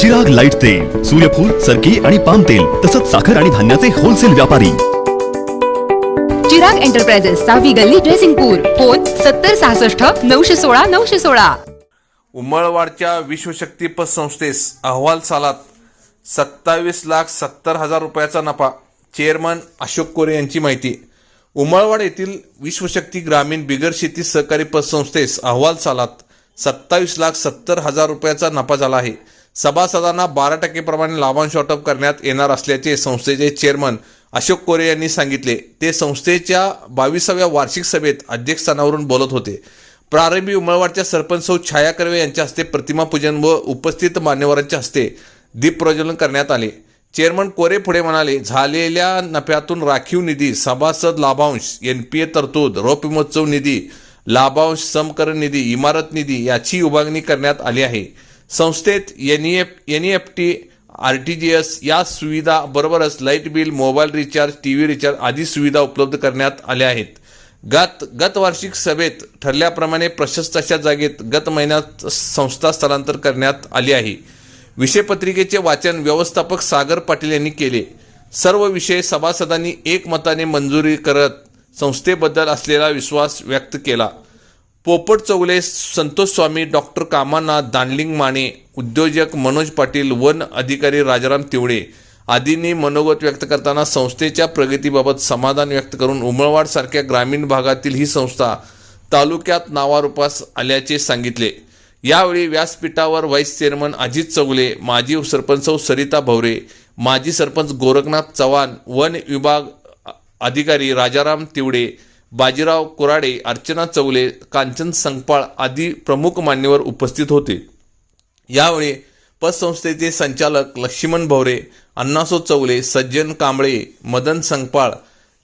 जग लाइट तेल सूर्यफूल सरकी आणि पाम तेल तसंच साखर आणि धान्याचे होलसेल व्यापारी. चिराग एंटरप्राइजेस सहावी गल्ली ड्रेसिंगपूर फोन सत्तर सहासष्ट नऊशे सोळा नऊशे सोळा. उमळवाडच्या विश्वशक्ती पतसंस्थेस अहवाल सालात सत्तावीस लाख सत्तर हजार रुपयाचा नफा. चेअरमन अशोक कोरे यांची माहिती. उमळवाड येथील विश्वशक्ती ग्रामीण बिगर शेती सहकारी पतसंस्थेस अहवाल सालात सत्तावीस लाख सत्तर हजार रुपयाचा नफा झाला आहे. सभासदांना बारा टक्केप्रमाणे लाभांश वाटप करण्यात येणार असल्याचे संस्थेचे चेअरमन अशोक कोरे यांनी सांगितले. ते संस्थेच्या बावीसाव्या वार्षिक सभेत अध्यक्षस्थानावरून बोलत होते. प्रारंभी उमळवाडच्या सरपंच सौ छाया कर्वे यांच्या हस्ते प्रतिमापूजन व उपस्थित मान्यवरांच्या हस्ते दीपप्रज्वलन करण्यात आले. चेअरमन कोरे पुढे म्हणाले झालेल्या नफ्यातून राखीव निधी सभासद लाभांश एन पी ए तरतूद रोप विमोत्सव निधी लाभांश समकरण निधी इमारत निधी याची विभागणी करण्यात आली आहे. संस्थेत N N F N F T R T G S या सुविधा बरोबरच light bill mobile recharge T V recharge आदी सुविधा उपलब्ध करण्यात आल्या आहेत. गत गत वार्षिक सभेत ठरल्याप्रमाणे प्रशस्त अशा जागेत गत महिन्यात संस्था स्थलांतर करण्यात आली आहे. विषयपत्रिकेचे वाचन व्यवस्थापक सागर पाटील यांनी केले. सर्व विषय सभासदांनी एकमताने मंजुरी करत संस्थेबद्दल असलेला विश्वास व्यक्त केला. पोपट चौगले संतोष स्वामी डॉक्टर कामानाथ दांडलिंग माने उद्योजक मनोज पाटील वन अधिकारी राजाराम तिवडे आदींनी मनोगत व्यक्त करताना संस्थेच्या प्रगतीबाबत समाधान व्यक्त करून उमळवाडसारख्या ग्रामीण भागातील ही संस्था तालुक्यात नावारूपास आल्याचे सांगितले. यावेळी व्यासपीठावर व्हाईस चेअरमन अजित चौगले माजी सरपंच सरिता भवरे माजी सरपंच गोरखनाथ चव्हाण वन विभाग अधिकारी राजाराम तिवडे बाजीराव कुराडे अर्चना चौले कांचन संगपाळ आदी प्रमुख मान्यवर उपस्थित होते. यावेळी पतसंस्थेचे संचालक लक्ष्मण भवरे अण्णासो चौले सज्जन कांबळे मदन संगपाळ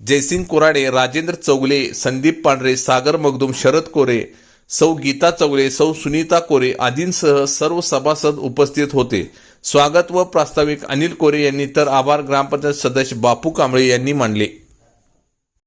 जयसिंग कुराडे राजेंद्र चौगले संदीप पांढरे सागर मगदुम शरद कोरे सौ गीता चौगले सौ सुनीता कोरे आदींसह सर्व सभासद उपस्थित होते. स्वागत व प्रास्ताविक अनिल कोरे यांनी तर आभार ग्रामपंचायत सदस्य बापू कांबळे यांनी मानले.